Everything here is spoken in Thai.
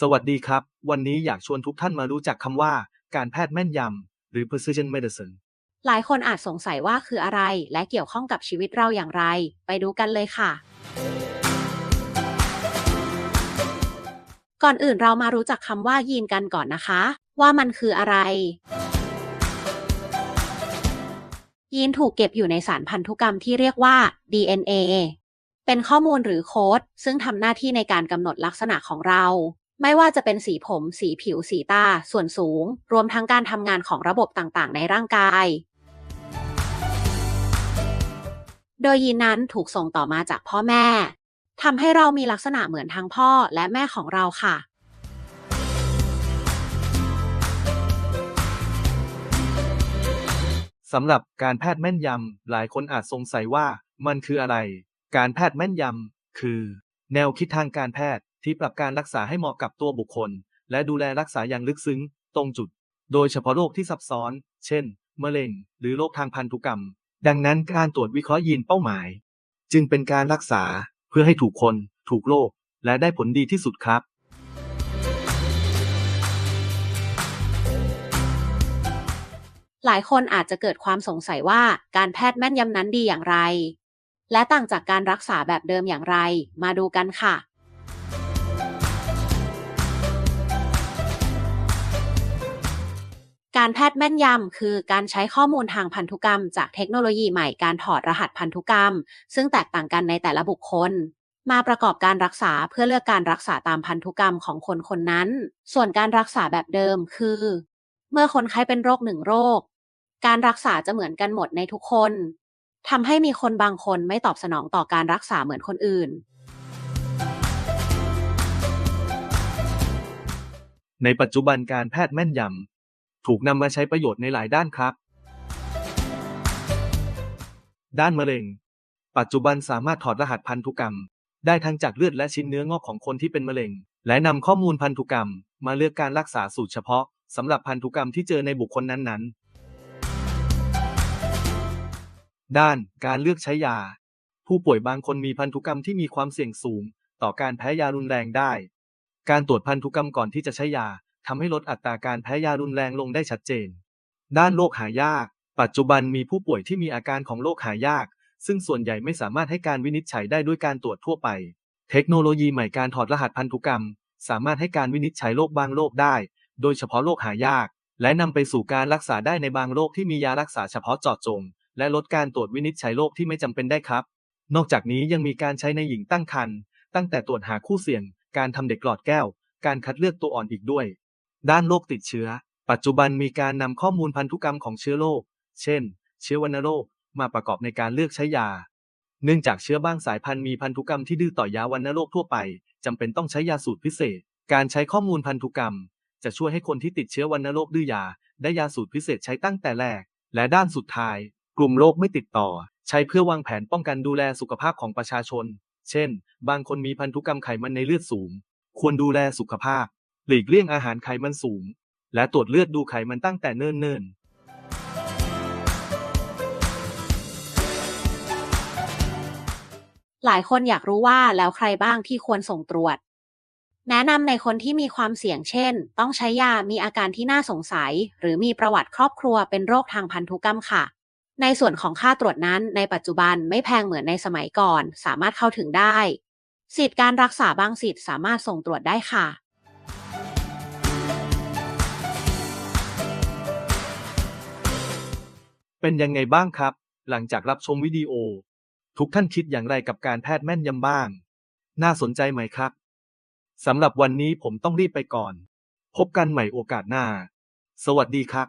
สวัสดีครับ วันนี้อยากชวนทุกท่านมารู้จักคำว่า การแพทย์แม่นยำ หรือ precision medicine หลายคนอาจสงสัยว่าคืออะไร และเกี่ยวข้องกับชีวิตเราอย่างไร ไปดูกันเลยค่ะ ก่อนอื่นเรามารู้จักคำว่ายีนกันก่อนนะคะ ว่ามันคืออะไร ยีนถูกเก็บอยู่ในสารพันธุกรรมที่เรียกว่า DNA เป็นข้อมูลหรือโค้ดซึ่งทำหน้าที่ในการกำหนดลักษณะของเรา ไม่ว่าจะเป็นสีผม สีผิว สีตา ส่วนสูง รวมทั้งการทำงานของระบบต่างๆ ในร่างกาย โดยยีนนั้นถูกส่งต่อมาจากพ่อแม่ ทำให้เรามีลักษณะเหมือนทั้งพ่อและแม่ของเราค่ะ สำหรับการแพทย์แม่นยำ หลายคนอาจสงสัยว่ามันคืออะไร การแพทย์แม่นยำ คือ แนวคิดทางการแพทย์ ที่ปรับการรักษาให้เหมาะกับตัวบุคคล และดูแลรักษาอย่างลึกซึ้ง ตรงจุด โดยเฉพาะโรคที่ซับซ้อน เช่น มะเร็ง หรือโรคทางพันธุกรรม ดังนั้นการตรวจวิเคราะห์ยีนเป้าหมาย จึงเป็นการรักษาเพื่อให้ถูกคน ถูกโรคและได้ผลดีที่สุดครับหลายคนอาจจะเกิดความสงสัยว่าการแพทย์แม่นยำนั้นดีอย่างไร และต่างจากการรักษาแบบเดิมอย่างไร มาดูกันค่ะ การแพทย์แม่นยำคือการใช้ข้อมูลทางพันธุกรรม จากเทคโนโลยีใหม่การถอดรหัสพันธุกรรม ซึ่งแตกต่างกันในแต่ละบุคคล มาประกอบการรักษาเพื่อเลือกการรักษาตามพันธุกรรมของคนคนนั้น ส่วนการรักษาแบบเดิมคือ เมื่อคนไข้เป็นโรคหนึ่งโรค การรักษาจะเหมือนกันหมดในทุกคนทำให้มีคนบางคนไม่ตอบสนองต่อการรักษาเหมือนคนอื่นในปัจจุบันการแพทย์แม่นยำ ถูกนำมาใช้ประโยชน์ในหลายด้านครับ ด้านมะเร็ง ปัจจุบันสามารถถอดรหัสพันธุกรรม ได้ทั้งจากเลือดและชิ้นเนื้องอกของคนที่เป็นมะเร็ง และนำข้อมูลพันธุกรรม มาเลือกการรักษาสูตรเฉพาะสำหรับพันธุกรรมที่เจอในบุคคลนั้นๆ ด้านการเลือกใช้ยา ผู้ป่วยบางคนมีพันธุกรรมที่มีความเสี่ยงสูง ต่อการแพ้ยารุนแรงได้ การตรวจพันธุกรรมก่อนที่จะใช้ยา ทำให้ลดอัตราการแพ้ยารุนแรงลงได้ชัดเจน ด้านโรคหายาก ปัจจุบันมีผู้ป่วยที่มีอาการของโรคหายาก ซึ่งส่วนใหญ่ไม่สามารถให้การวินิจฉัยได้ด้วยการตรวจทั่วไป เทคโนโลยีใหม่การถอดรหัสพันธุกรรม สามารถให้การวินิจฉัยโรคบางโรคได้ โดยเฉพาะโรคหายาก และนำไปสู่การรักษาได้ในบางโรคที่มียารักษาเฉพาะเจาะจง และลดการตรวจวินิจฉัยโรคที่ไม่จำเป็นได้ครับ นอกจากนี้ยังมีการใช้ในหญิงตั้งครรภ์ตั้งแต่ตรวจหาคู่เสี่ยง การทำเด็กหลอดแก้ว การคัดเลือกตัวอ่อนอีกด้วย ด้านโรคติดเชื้อ ปัจจุบันมีการนำข้อมูลพันธุกรรมของเชื้อโรค เช่น เชื้อวัณโรค มาประกอบในการเลือกใช้ยา เนื่องจากเชื้อบางสายพันธุ์มีพันธุกรรมที่ดื้อต่อยาวัณโรคทั่วไปจำเป็นต้องใช้ยาสูตรพิเศษ การใช้ข้อมูลพันธุกรรม จะช่วยให้คนที่ติดเชื้อวัณโรคดื้อยา ได้ยาสูตรพิเศษใช้ตั้งแต่แรก และด้านสุดท้าย กลุ่มโรคไม่ติดต่อ ใช้เพื่อวางแผนป้องกันดูแลสุขภาพของประชาชน เช่น บางคนมีพันธุกรรมไขมันในเลือดสูง ควรดูแลสุขภาพ หลีกเลี่ยงอาหารไขมันสูง และตรวจเลือดดูไขมันตั้งแต่เนิ่นๆหลายคนอยากรู้ว่าแล้วใครบ้างที่ควรส่งตรวจ แนะนำในคนที่มีความเสี่ยงเช่น ต้องใช้ยา มีอาการที่น่าสงสัย หรือมีประวัติครอบครัวเป็นโรคทางพันธุกรรมค่ะ ในส่วนของค่าตรวจนั้น ในปัจจุบันไม่แพงเหมือนในสมัยก่อน สามารถเข้าถึงได้ สิทธิการรักษาบางสิทธิ์สามารถส่งตรวจได้ค่ะ เป็นยังไงบ้างครับ หลังจากรับชมวิดีโอ ทุกท่านคิดอย่างไรกับการแพทย์แม่นยำบ้าง น่าสนใจไหมครับสำหรับวันนี้ผมต้องรีบไปก่อน พบกันใหม่โอกาสหน้า สวัสดีครับ